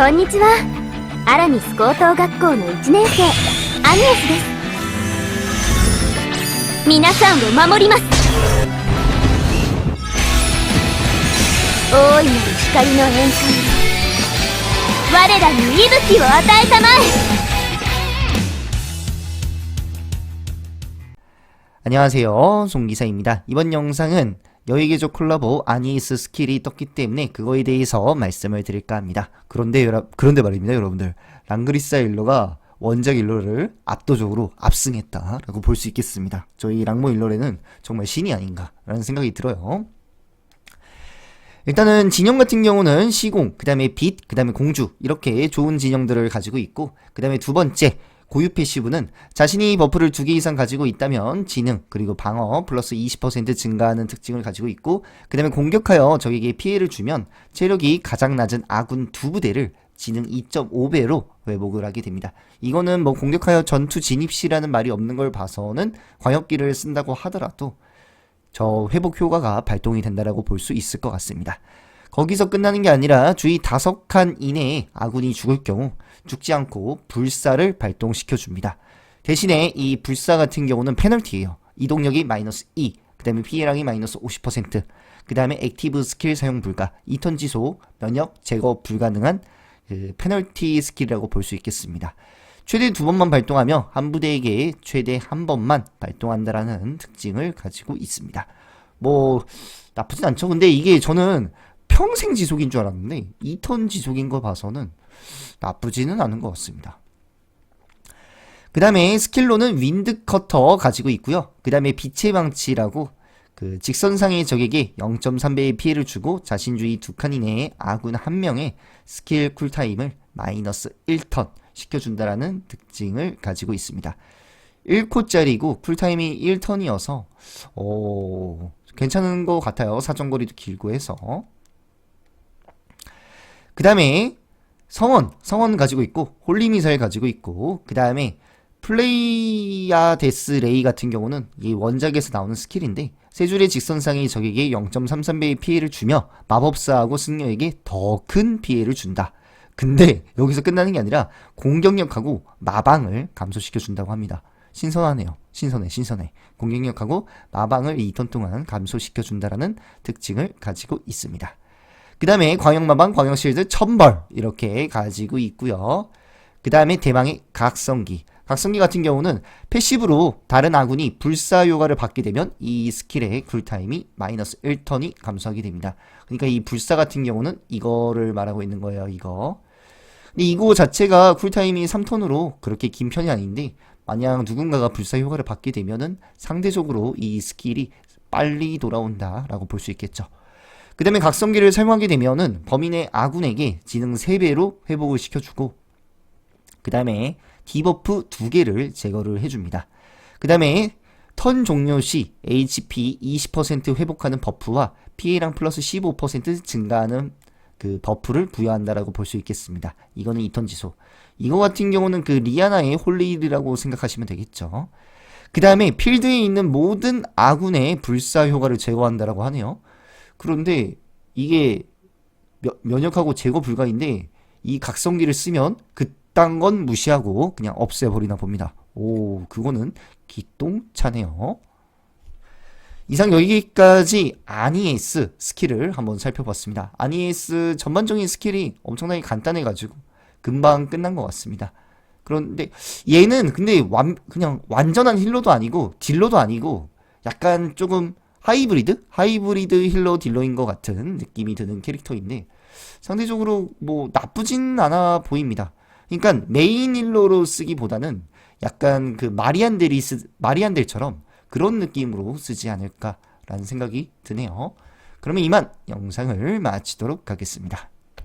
こんにちはアラミス高等学校の1年生アニエスです皆さんを守ります大いなる光の宴会我らに息吹を与えたまえ 안녕하세요. 송기사입니다. 이번 영상은 여의개조 콜라보 아니스 스킬이 떴기 때문에 그거에 대해서 말씀을 드릴까 합니다. 그런데 그런데 말입니다, 여러분들. 랑그리사 일러가 원작 일러를 압도적으로 압승했다라고 볼 수 있겠습니다. 저희 랑모 일러레는 정말 신이 아닌가라는 생각이 들어요. 일단은 진영 같은 경우는 시공, 그 다음에 빛, 그 다음에 공주 이렇게 좋은 진영들을 가지고 있고 그 다음에 두 번째 고유 패시브는 자신이 버프를 두개 이상 가지고 있다면 지능 그리고 방어 플러스 20% 증가하는 특징을 가지고 있고 그 다음에 공격하여 적에게 피해를 주면 체력이 가장 낮은 아군 두 부대를 지능 2.5배로 회복을 하게 됩니다. 이거는 뭐 공격하여 전투 진입 시라는 말이 없는 걸 봐서는 광역기를 쓴다고 하더라도 저 회복 효과가 발동이 된다라고 볼 수 있을 것 같습니다. 거기서 끝나는 게 아니라 주위 다섯 칸 이내에 아군이 죽을 경우 죽지 않고 불사를 발동시켜 줍니다. 대신에 이 불사 같은 경우는 페널티예요. 이동력이 마이너스 2, 그 다음에 피해량이 마이너스 50%, 그 다음에 액티브 스킬 사용 불가, 2턴 지속, 면역 제거 불가능한 그 페널티 스킬이라고 볼 수 있겠습니다. 최대 두 번만 발동하며 한 부대에게 최대 한 번만 발동한다라는 특징을 가지고 있습니다. 뭐 나쁘진 않죠. 근데 이게 저는 평생 지속인 줄 알았는데 2턴 지속인 거 봐서는 나쁘지는 않은 것 같습니다. 그 다음에 스킬로는 윈드 커터 가지고 있고요. 그 다음에 빛의 방치라고 그 직선상의 적에게 0.3배의 피해를 주고 자신 주위 두칸 이내에 아군 한 명의 스킬 쿨타임을 마이너스 1턴 시켜준다라는 특징을 가지고 있습니다. 1코짜리고 쿨타임이 1턴이어서 오, 괜찮은 것 같아요. 사정거리도 길고 해서 그 다음에 성원, 성원 가지고 있고 홀리미사일 가지고 있고 그 다음에 플레이야 데스 레이 같은 경우는 이 원작에서 나오는 스킬인데 세 줄의 직선상의 적에게 0.33배의 피해를 주며 마법사하고 승려에게 더 큰 피해를 준다. 근데 여기서 끝나는 게 아니라 공격력하고 마방을 감소시켜 준다고 합니다. 신선하네요. 신선해, 신선해. 공격력하고 마방을 2턴 동안 감소시켜 준다라는 특징을 가지고 있습니다. 그 다음에 광역마방, 광역실드, 천벌 이렇게 가지고 있고요. 그 다음에 대망의 각성기. 각성기 같은 경우는 패시브로 다른 아군이 불사 효과를 받게 되면 이 스킬의 쿨타임이 마이너스 1턴이 감소하게 됩니다. 그러니까 이 불사 같은 경우는 이거를 말하고 있는 거예요. 이거. 근데 이거 자체가 쿨타임이 3턴으로 그렇게 긴 편이 아닌데 만약 누군가가 불사 효과를 받게 되면은 상대적으로 이 스킬이 빨리 돌아온다라고 볼 수 있겠죠. 그 다음에 각성기를 사용하게 되면은 범인의 아군에게 지능 3배로 회복을 시켜주고 그 다음에 디버프 2개를 제거를 해줍니다. 그 다음에 턴 종료 시 HP 20% 회복하는 버프와 피해량 플러스 15% 증가하는 그 버프를 부여한다라고 볼 수 있겠습니다. 이거는 2턴 지속. 이거 같은 경우는 그 리아나의 홀리일이라고 생각하시면 되겠죠. 그 다음에 필드에 있는 모든 아군의 불사 효과를 제거한다라고 하네요. 그런데 이게 면- 면역하고 제거 불가인데 이 각성기를 쓰면 그딴 건 무시하고 그냥 없애버리나 봅니다. 오, 그거는 기똥차네요. 이상 여기까지 아니에스 스킬을 한번 살펴봤습니다. 아니에스 전반적인 스킬이 엄청나게 간단해가지고 금방 끝난 것 같습니다. 그런데 얘는 근데 완, 그냥 완전한 힐러도 아니고 딜러도 아니고 약간 조금 하이브리드? 하이브리드 힐러 딜러인 것 같은 느낌이 드는 캐릭터인데 상대적으로 뭐 나쁘진 않아 보입니다. 그러니까 메인 힐러로 쓰기보다는 약간 그 마리안델이 마리안델처럼 그런 느낌으로 쓰지 않을까라는 생각이 드네요. 그러면 이만 영상을 마치도록 하겠습니다.